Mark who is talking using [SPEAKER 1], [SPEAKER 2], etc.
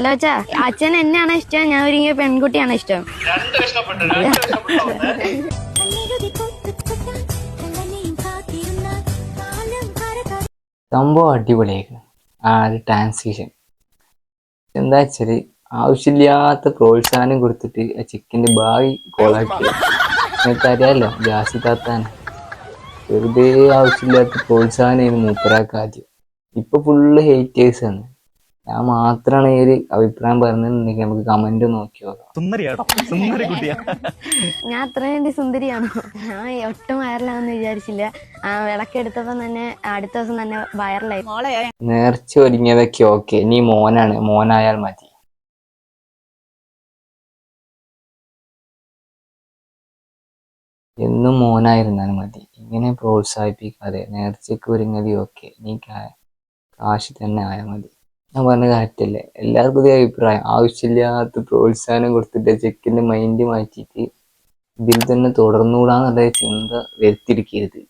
[SPEAKER 1] Hello അച്ഛാ അച്ഛൻ എന്നെയാണ് ഇഷ്ടം ഞാൻ ഒരു പെൺകുട്ടിയാണ് ഇഷ്ടം.
[SPEAKER 2] സംഭവം അടിപൊളിയായിരുന്നു. ആ ഒരു ട്രാൻസ്ലേഷൻ എന്താ വെച്ചാൽ ആവശ്യമില്ലാത്ത പ്രോത്സാഹനം കൊടുത്തിട്ട് ആ ചിക്കന്റെ ഭാവി കോളാക്കി നിങ്ങൾക്ക് അറിയാലോ ജാസി താത്താണ് വെറുതെ ആവശ്യമില്ലാത്ത പ്രോത്സാഹനമായിരുന്നു മൂപ്പരാക്കാദ്യം ഇപ്പൊ ഫുള്ള് ഹേറ്റേഴ്സ് ആണ്. ഞാൻ മാത്രമാണ് ഈ ഒരു അഭിപ്രായം പറഞ്ഞിട്ടുണ്ടെങ്കിൽ നമുക്ക് കമന്റ് നോക്കി നോക്കാം
[SPEAKER 3] സുന്ദരിയാട്ടോ സുന്ദരി കുട്ടിയാ.
[SPEAKER 1] ഞാൻ അത്ര വേണ്ടി സുന്ദരിയാണോ? ഞാൻ ഒട്ടും വൈറലാണെന്ന് വിചാരിച്ചില്ല. ആ വിളക്കെടുത്തപ്പോൾ തന്നെ അടുത്ത ദിവസം തന്നെ വൈറലായി.
[SPEAKER 2] നേർച്ച ഒരുങ്ങിയതൊക്കെ ഓക്കെ നീ മോനാണ്. മോനായാൽ മതി. എന്നും മോനായിരുന്നാൽ മതി. ഇങ്ങനെ പ്രോത്സാഹിപ്പിക്കാതെ നേർച്ചയ്ക്ക് ഒരുങ്ങതി ഓക്കെ നീ കാ- കാശ് തന്നെ ആയാൽ മതി. ഞാൻ പറഞ്ഞ കാര്യത്തില്ലേ എല്ലാവർക്കും ഇതേ അഭിപ്രായം. ആവശ്യമില്ലാത്ത പ്രോത്സാഹനം കൊടുത്തിട്ട് ചെക്കിന്റെ മൈൻഡ് മാറ്റിയിട്ട് ഇതിൽ തന്നെ തുടർന്നുകൂടാന്നുള്ള ചിന്ത വരുത്തിയിരിക്കരുത്.